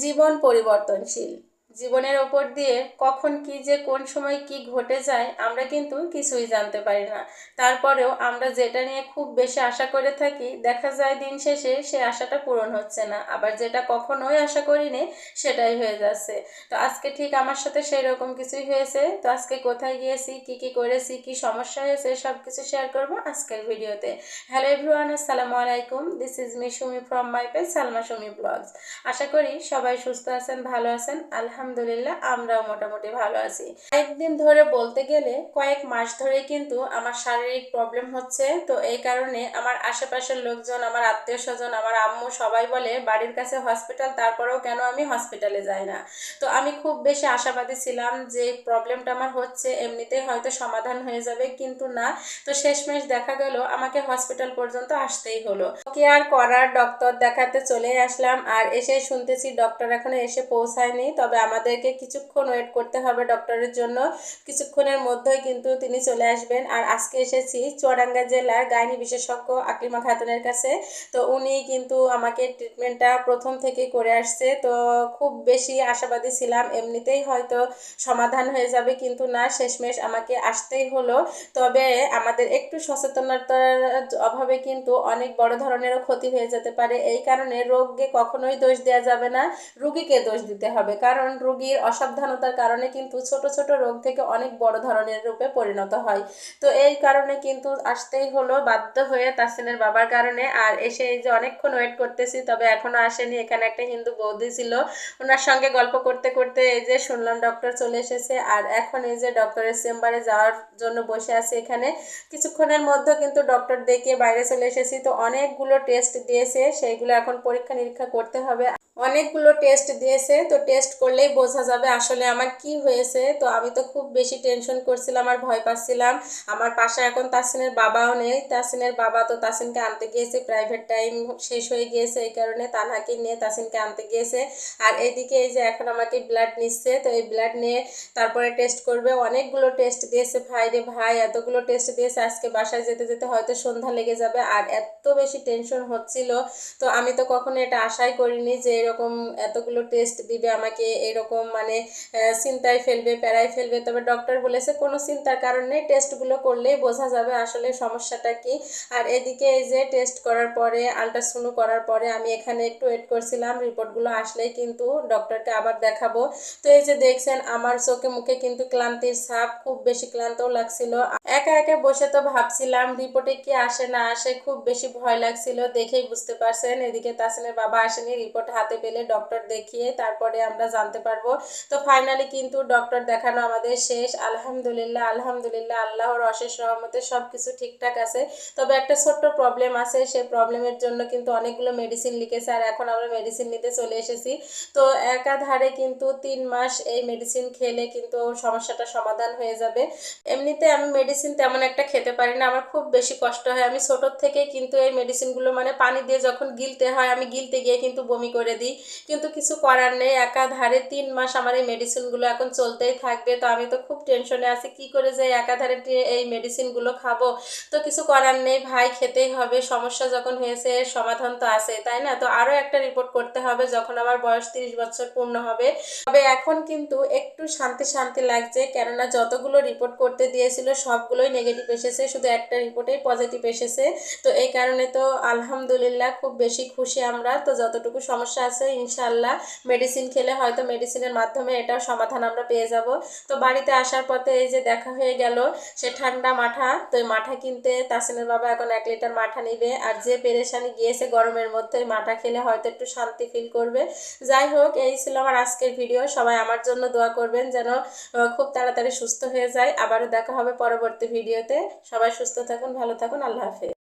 জীবন পরিবর্তনশীল। জীবনের ওপর দিয়ে কখন কি যে কোন সময় কি ঘটে যায়, আমরা কিন্তু কিছুই জানতে পারি না। তারপরেও আমরা যেটা নিয়ে খুব বেশি আশা করে থাকি, দেখা যায় দিন শেষে সে আশাটা পূরণ হচ্ছে না। আবার যেটা কখনোই আশা করিনি, সেটাই হয়ে যাচ্ছে। তো আজকে ঠিক আমার সাথে সেই রকম কিছুই হয়েছে। তো আজকে কোথায় গিয়েছি, কি কি করেছি, কি সমস্যা হয়েছে সব কিছু শেয়ার করব আজকের ভিডিওতে। হ্যালো এভরিওয়ান আসসালামু আলাইকুম। This is me Sumi from my page Salma Sumi blogs আশা করি সবাই সুস্থ আছেন, ভালো আছেন। আলহামদুলিল্লাহ। আমরাও মোটামুটি ভালো আছি। কয়েকদিন ধরে বলতে গেলে কয়েক মাস ধরে কিন্তু আমার শারীরিক প্রবলেম হচ্ছে। তো এই কারণে আমার আশেপাশের লোকজন, আমার আত্মীয় স্বজন আমার আম্মু সবাই বলে, বাড়ির কাছে হসপিটাল তারপরেও কেন আমি হসপিটালে যাই না? তো আমি খুব বেশি আশাবাদী ছিলাম যে প্রবলেমটা আমার হচ্ছে, এমনিতেই হয়তো সমাধান হয়ে যাবে, কিন্তু না। তো শেষমেশ দেখা গেল, আমাকে হসপিটাল পর্যন্ত আসতেই হলো। কি আর করার ডক্টর দেখাতে চলে আসলাম, আর এসে শুনতেছি ডক্টর এখনও এসে পৌঁছায়নি। তবে আমাদেরকে কিছুক্ষণ ওয়েট করতে হবে ডক্টরের জন্য। কিছুক্ষণের মধ্যেই কিন্তু তিনি চলে আসবেন। আর আজকে এসেছি চুয়াডাঙ্গা জেলার গাইনি বিশেষজ্ঞ আকলিমা খাতুনের কাছে। তো উনি কিন্তু আমাকে ট্রিটমেন্টটা প্রথম থেকেই করে আসছে। তো খুব বেশি আশাবাদী ছিলাম। এমনিতেই হয়তো সমাধান হয়ে যাবে, কিন্তু না, শেষমেশ আমাকে আসতেই হলো। তবে আমাদের একটু সচেতনতার অভাবে কিন্তু অনেক বড় ধরনেরও ক্ষতি হয়ে যেতে পারে। এই কারণে রোগকে কখনোই দোষ দেওয়া যাবে না। রুগীকে দোষ দিতে হবে। কারণ রুগীর অসাবধানতার কারণে কিন্তু ছোট ছোট রোগ থেকে অনেক বড় ধরনের রূপে পরিণত হয়। তো এই কারণে কিন্তু আসতেই হলো, বাধ্য হয়ে তাসিনের বাবার কারণে। আর এসে এই যে অনেকক্ষণ ওয়েট করতেছি, তবে এখনও আসেনি। এখানে একটা হিন্দু বৌদি ছিল, ওনার সঙ্গে গল্প করতে করতে এই যে শুনলাম ডক্টর চলে এসেছে। আর এখন এই যে ডক্টরের চেম্বারে যাওয়ার জন্য বসে আছে এখানে। কিছুক্ষণের মধ্যে কিন্তু ডক্টর ডেকে বাইরে চলে এসেছি। তো অনেকগুলো টেস্ট দিয়েছে, সেইগুলো এখন পরীক্ষা নিরীক্ষা করতে হবে। অনেকগুলো টেস্ট দিয়েছে, তো টেস্ট করলেই বোঝা যাবে আসলে আমার কি হয়েছে। তো আমি তো খুব বেশি টেনশন করছিলাম আর ভয় পাচ্ছিলাম। আমার পাশে এখন তাসিনের বাবাও নেই। তাসিনের বাবা তো তাসিনকে আনতে গিয়েছে প্রাইভেট টাইম শেষ হয়ে গিয়েছে এই কারণে তানহাকে নিয়ে তাসিনকে আনতে গিয়েছে। আর এদিকে এই যে এখন আমাকে ব্লাড নিচ্ছে, তো এই ব্লাড নিয়ে তারপরে টেস্ট করবে। অনেকগুলো টেস্ট দিয়েছে, ভাই রে ভাই, এতগুলো টেস্ট দিয়েছে, আজকে বাসায় যেতে যেতে হয়তো সন্ধ্যা লেগে যাবে। আর এত বেশি টেনশন হচ্ছিল। তো আমি তো কখনো এটা আশাই করিনি যে এরকম এতগুলো টেস্ট দিবে আমাকে, এরকম মানে চিন্তায় ফেলবে প্যারায় ফেলবে, তবে ডক্টর বলেছে কোনো চিন্তার কারণ নেই টেস্টগুলো করলেই বোঝা যাবে আসলে সমস্যাটা কি। আর এদিকে এই যে টেস্ট করার পরে আলট্রাসাউন্ড করার পরে আমি এখানে একটু ওয়েট করছিলাম রিপোর্টগুলো আসলেই কিন্তু ডক্টরকে আবার দেখাবো। তো এই যে দেখছেন, আমার চোখে মুখে কিন্তু ক্লান্তির ছাপ, খুব বেশি ক্লান্তও লাগছিল। একা একা বসে তো ভাবছিলাম রিপোর্টে কি আসে না আসে, খুব বেশি ভয় লাগছিল, দেখেই বুঝতে পারছেন। এদিকে তাসিনের বাবা আসেনি রিপোর্ট হাতে পেলে ডক্টর দেখিয়ে তারপরে আমরা জানতে পারব। তো ফাইনালি কিন্তু ডক্টর দেখানো আমাদের শেষ। আলহামদুলিল্লাহ আলহামদুলিল্লাহ, আল্লাহর অশেষ রহমতে সব কিছু ঠিকঠাক আছে। তবে একটা ছোট্ট প্রবলেম আছে, সেই প্রবলেমের জন্য কিন্তু অনেকগুলো মেডিসিন লিখেছে আর এখন আমরা মেডিসিন নিতে চলে এসেছি। তো একাধারে কিন্তু তিন মাস এই মেডিসিন খেলে কিন্তু সমস্যাটা সমাধান হয়ে যাবে। এমনিতে আমি মেডিসিন তেমন একটা খেতে পারি না, আমার খুব বেশি কষ্ট হয়। আমি ছোটোর থেকে কিন্তু এই মেডিসিনগুলো মানে পানি দিয়ে যখন গিলতে হয়, আমি গিলতে গিয়ে কিন্তু বমি করে দিই। কিন্তু কিছু করার নেই, একাধারে তিন মাস আমার এই মেডিসিনগুলো এখন চলতেই থাকবে। তো আমি তো খুব টেনশনে আছি, কি করে যে একাধারে এই মেডিসিনগুলো খাব? তো কিছু করার নেই ভাই, খেতেই হবে। সমস্যা যখন হয়েছে সমাধান তো আছে, তাই না? তো আরও একটা রিপোর্ট করতে হবে যখন আমার বয়স তিরিশ বছর পূর্ণ হবে। তবে এখন কিন্তু একটু শান্তি শান্তি লাগছে, কেননা যতগুলো রিপোর্ট করতে দিয়েছিল, সবগুলোই নেগেটিভ এসেছে। শুধু একটা রিপোর্টেই পজিটিভ এসেছে। তো এই কারণে তো আলহামদুলিল্লাহ খুব বেশি খুশি আমরা। তো যতটুকু সমস্যা আছে ইনশাল্লাহ মেডিসিন খেলে হয়তো মেডিসিনের মাধ্যমে এটাও সমাধান আমরা পেয়ে যাব। তো বাড়িতে আসার পথে এই যে দেখা হয়ে গেল, সে ঠান্ডা মাঠা, তো এই মাঠা কিনতে তাসিনের বাবা এখন এক লিটার মাঠা নিবে। আর যে পেরেশানি গিয়েছে গরমের মধ্যে মাঠা খেলে হয়তো একটু শান্তি ফিল করবে। যাই হোক, এই ছিল আমার আজকের ভিডিও সবাই আমার জন্য দোয়া করবেন যেন খুব তাড়াতাড়ি সুস্থ হয়ে যায়। আবারও দেখা হবে পরবর্তী ভিডিওতে সবাই সুস্থ থাকুন, ভালো থাকুন। আল্লাহ হাফেজ।